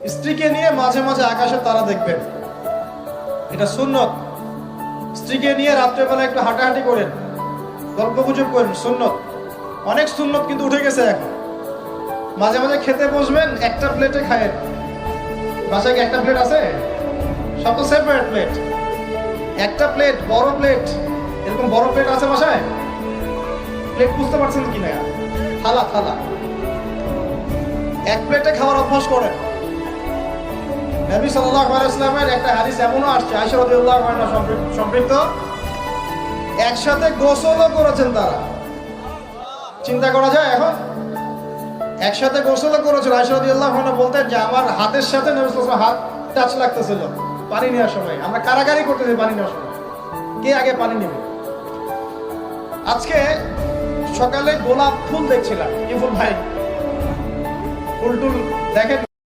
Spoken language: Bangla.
স্ত্রীকে নিয়ে মাঝে মাঝে আকাশের তারা দেখবেন। এটা সুন্নত। স্ত্রীকে নিয়ে রাত্রেবেলা একটু হাঁটাহাঁটি করেন গল্প গুজব করেন, সুন্নত। অনেক সুন্নত কিন্তু উঠে গেছে এখন। মাঝে মাঝে খেতে বসবেন, একটা প্লেটে খায়েন। বাসায় কি একটা প্লেট আছে? সব তো সেপারেট প্লেট একটা প্লেট বড় প্লেট এরকম বড় প্লেট আছে বাসায়? প্লেট বুঝতে পারছেন কি না থালা থালা। এক প্লেটে খাওয়ার অভ্যাস করেন। নবী সাল্লাল্লাহু আলাইহি ওয়াসাল্লামের একটা হাদিস এমনও আসছে আনহা সম্পৃক্ত- একসাথে গোসলও করেছেন তারা। চিন্তা করা যায় এখন? একসাথে গোসলও করেছিল আনহা বলতেন যে আমার হাতের সাথে নবী আলাইহি হাত টাচ লাগতেছিল। পানি নেওয়ার সময়। আমরা কারাগারি করতেছি পানি নেওয়ার সময়। কে আগে পানি নেবে? আজকে সকালে গোলাপ ফুল দেখছিলাম, কি ফুল ভাই? ফুল টুল দেখেন?